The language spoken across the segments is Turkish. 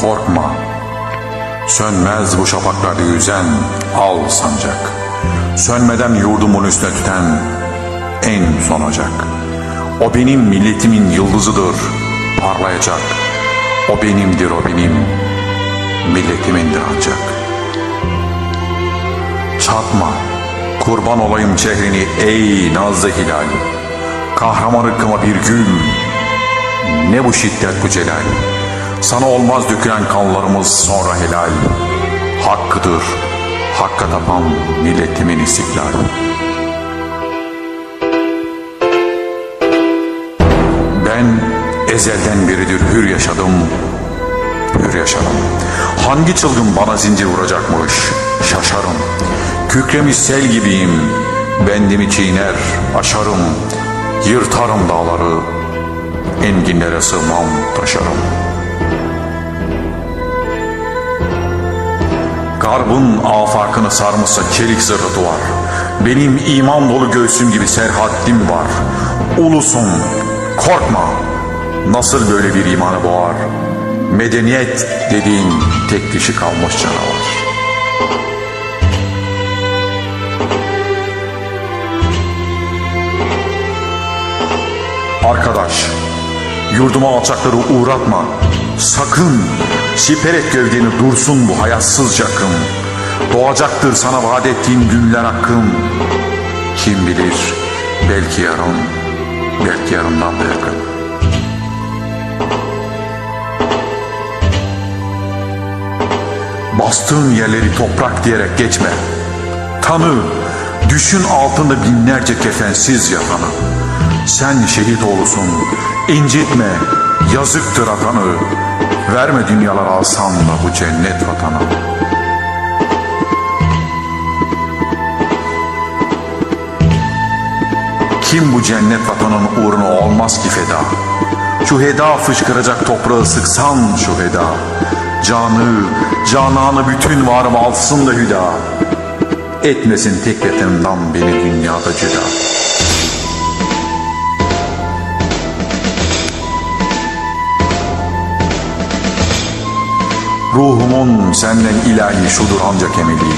korkma. Sönmez bu şafaklarda yüzen al sancak. Sönmeden yurdumun üstüne tüten en son ocak. O benim milletimin yıldızıdır, parlayacak. O benimdir, o benim, milletimindir ancak. Çatma, kurban olayım çehrini ey nazlı hilal. Kahraman ırkıma bir gül, ne bu şiddet bu celal. Sana olmaz dökülen kanlarımız sonra helal. Hakkıdır, hakka tapan milletimin istiklali. Ben ezelden beridir hür yaşadım, hür yaşadım. Hangi çılgın bana zincir vuracakmış, şaşarım. Kükremiş sel gibiyim, bendimi çiğner, aşarım. Yırtarım dağları, enginlere sığmam, taşarım. Garbın afakını sarmışsa çelik zırhı duvar. Benim iman dolu göğsüm gibi serhaddim var. Ulusun, korkma. Nasıl böyle bir imanı boğar? Medeniyet dediğin tek dişi kalmış canavar. Arkadaş, yurduma alçakları uğratma. Sakın siper et gövdeni dursun bu hayatsız yakın. Doğacaktır sana vaat ettiğim günler hakkım. Kim bilir belki yarın, belki yarından da yakın. Bastığın yerleri toprak diyerek geçme. Tanı, düşün altında binlerce kefensiz yatanı. Sen şehit oğlusun, incitme, yazıktır atanı. Verme dünyalar alsan da bu cennet vatanı. Kim bu cennet vatanın uğruna olmaz ki feda? Şu heda fışkıracak toprağı sıksan şu heda. Canı, cananı bütün varım alsın da hüda. Etmesin tek vatanından beni dünyada cüda. Ruhumun senden ilahi şudur ancak emeli.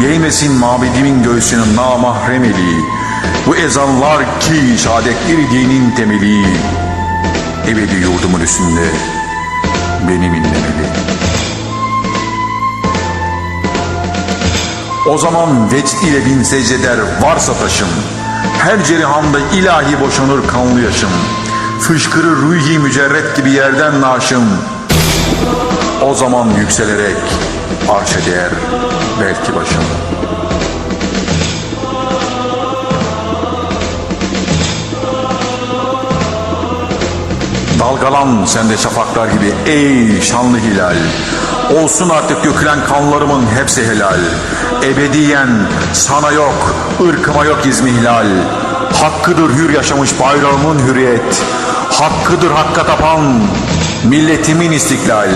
Değmesin mabedimin göğsünün namahrem eli. Bu ezanlar ki şehadetleri dinin temeli. Ebedi yurdumun üstünde benim inlemeli. O zaman vecd ile bin secdeder varsa taşım. Her cerihanda ilahi boşanır kanlı yaşım. Fışkırır ruhi mücerret gibi yerden naşım. O zaman yükselerek arşa değer belki başım. Dalgalan sende şafaklar gibi ey şanlı hilal. Olsun artık dökülen kanlarımın hepsi helal. Ebediyen sana yok, ırkıma yok izmihlal. Hakkıdır hür yaşamış bayrağımın hürriyet. Hakkıdır hakka tapan milletimin istiklal.